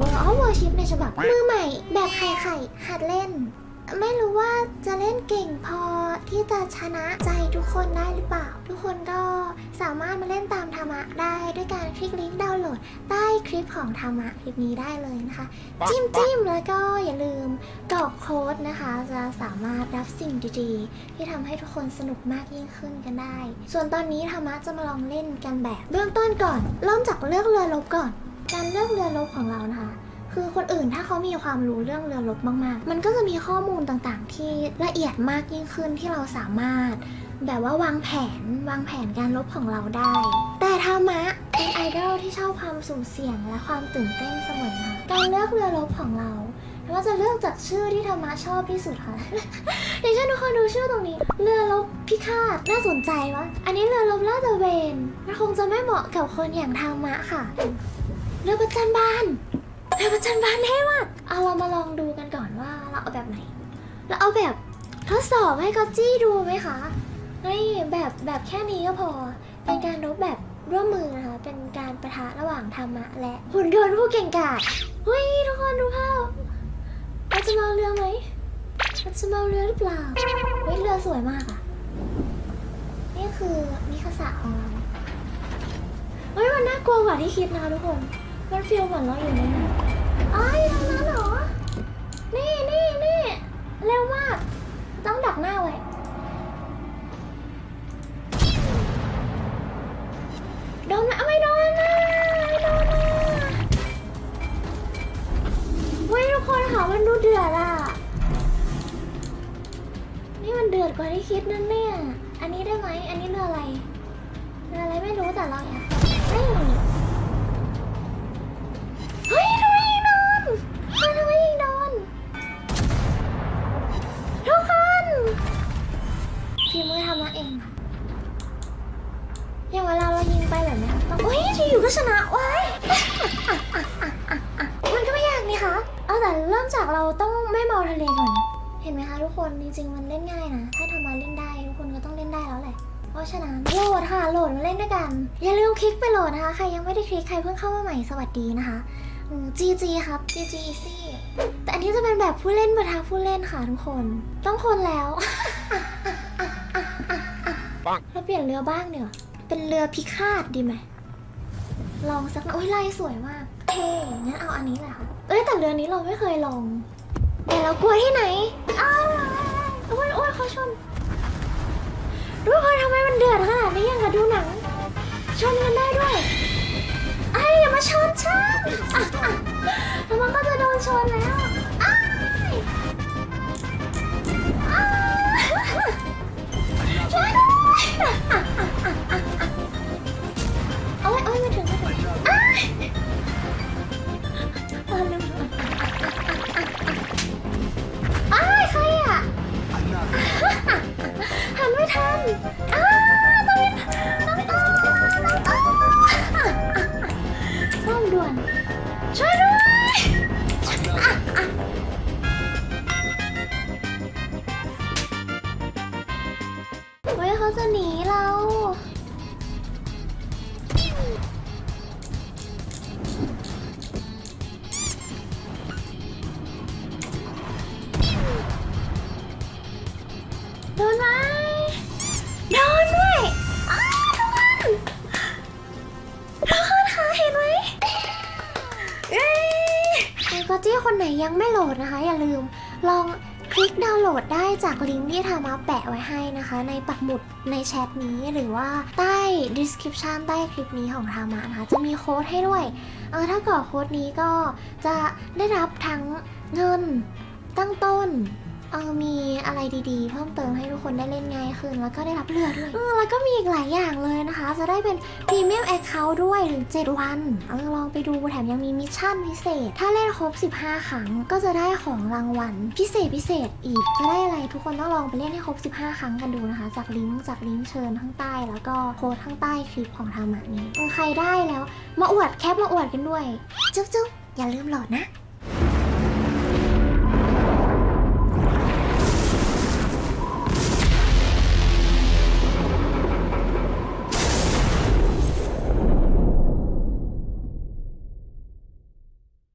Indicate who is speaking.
Speaker 1: World of Warship ในฉบับมือใหม่ แบบไข่ไข่หัดเล่น ไม่รู้ว่าจะเล่นเก่งพอที่จะชนะใจทุกคนได้หรือเปล่า ทุกคนก็สามารถมาเล่นตามธรรมะได้ด้วยการคลิกลิงก์ดาวน์โหลด ใต้คลิปของธรรมะคลิปนี้ได้เลยนะคะ จิ้มจิ้มแล้วก็อย่าลืมกรอกโค้ดนะคะ จะสามารถรับสิ่งดีๆ ที่ทำให้ทุกคนสนุกมากยิ่งขึ้นกันได้ ส่วนตอนนี้ธรรมะจะมาลองเล่นกันแบบเบื้องต้นก่อน เริ่มจากเลือกเรือรบก่อน การเลือกเรือรบของเรานะคะคือคนอื่นถ้าเขามีความรู้เรื่องเรือรบมากๆ มันก็จะมีข้อมูลต่างๆ ที่ละเอียดมากยิ่งขึ้นที่เราสามารถ แบบว่าวางแผนวางแผนการรบของเราได้ แต่ธรรมะเป็นไอดอลที่ชอบความสุ่มเสี่ยงและความตื่นเต้นเสมอค่ะการเลือกเรือรบของเราเราจะเลือกจากชื่อที่ธรรมะชอบที่สุดค่ะอย่างเช่นทุกคนดูชื่อตรงนี้ เรือรบพิฆาตน่าสนใจวะอันนี้เรือรบลาดตระเวนมันคงจะไม่เหมาะกับคนอย่างธรรมะค่ะ เรือประจันบานเรือประจันบานเท่มากเอาเรามาลองดูกันก่อนว่าเราเอาแบบไหน เราเอาแบบทดสอบให้กอจี้ดูไหมคะเฮ้ยแบบแบบแค่นี้ก็พอ เป็นการรบแบบร่วมมือนะคะ เป็นการประทะระหว่างธรรมะและหุ่นยนต์ผู้เก่งกาจเฮ้ยทุกคนดูภาพเราจะมาเรือไหมเราจะมาเอาเรือหรือเปล่าเฮ้ยเรือสวยมากอะนี่คือมิคาสะของเราเฮ้ยมันน่ากลัวกว่าที่คิดนะคะทุกคน มันฟีลเหมือนเราอยู่ในหนังอ้ายทางนั้นเหรอ นี่นี่นี่เร็วมาก ต้องดักหน้าไว้ โดนไหมเอาไม่โดนนะไม่โดนนะเว้ยทุกคนค่ะมันดูเดือดอะ นี่มันเดือดกว่าที่คิดนั่นเนี่ย อันนี้ได้ไหม อันนี้เรืออะไรเรืออะไรไม่รู้แต่เราอยาก อ้ยทีอยู่ก็ชนะว้ายมันก็ไม่ยากนี่คะเอาแต่เริ่มจากเราต้องไม่เมาทะเลก่อนเห็นไหมคะทุกคนจริงๆมันเล่นง่ายนะ ถ้าทำมาเล่นได้ทุกคนก็ต้องเล่นได้แล้วแหละเพราะฉะนั้นโหลดค่ะโหลดมาเล่นด้วยกัน อย่าลืมคลิกไปโหลดนะคะ ใครยังไม่ได้คลิกใครเพิ่งเข้ามาใหม่สวัสดีนะคะอืม GG ครับ GG easy แต่อันนี้จะเป็นแบบผู้เล่นประทะผู้เล่นค่ะทุกคน ต้องคนแล้ว
Speaker 2: ปัง
Speaker 1: เราเปลี่ยนเรือบ้างเดี๋ยวาเป็นเรือพิฆาตดีไหม ลองสักหน่อยโอ้ยลายสวยมากเท่งั้นเอาอันนี้แหละค่ะเอ้ยแต่เรือนี้เราไม่เคยลองแต่เรากลัวที่ไหนอ้าวโอ้ยโอ้ยเขาชนทุกคนทำไมมันเดือดขนาดนี้ยังกับดูหนังชนกันได้ด้วยไอ้อย่ามาชนฉันอะอะแล้วมันก็จะโดนชนแล้วอ้า ทันอ้าตองน้องต่อน้องต่อซ่อมด่วน ช่วยด้วยอะอะเฮ้ยเขาจะหนีเรา จี้คนไหนยังไม่โหลดนะคะ อย่าลืมลองคลิกดาวน์โหลดได้จากลิงก์ที่ทามาแปะไว้ให้นะคะ ในปักหมุดในแชทนี้หรือว่าใต้ description ใต้คลิปนี้ของทามานะคะ จะมีโค้ดให้ด้วย เออถ้ากรอกโค้ดนี้ก็จะได้รับทั้งเงินตั้งต้น เออมีอะไรดีๆ เพิ่มเติมให้ทุกคนได้เล่นง่ายขึ้น แล้วก็ได้รับเลือดด้วยเออแล้วก็มีอีกหลายอย่างเลยนะคะ จะได้เป็นพรีเมียมแอคเคาท์ด้วยถึง 7 วันเออลองไปดูแถมยังมีมิชชั่นพิเศษ ถ้าเล่นครบ 15 ครั้ง ก็จะได้ของรางวัลพิเศษพิเศษอีกจะได้อะไรทุกคนต้องลองไปเล่นให้ครบ 15 ครั้งกันดูนะคะ จากลิงก์จากลิงก์เชิญข้างใต้ แล้วก็โค้ดข้างใต้คลิปของทามานี้เออใครได้แล้ว มาอวดแคปมาอวดกันด้วยจุ๊บๆอย่าลืมโหลดนะ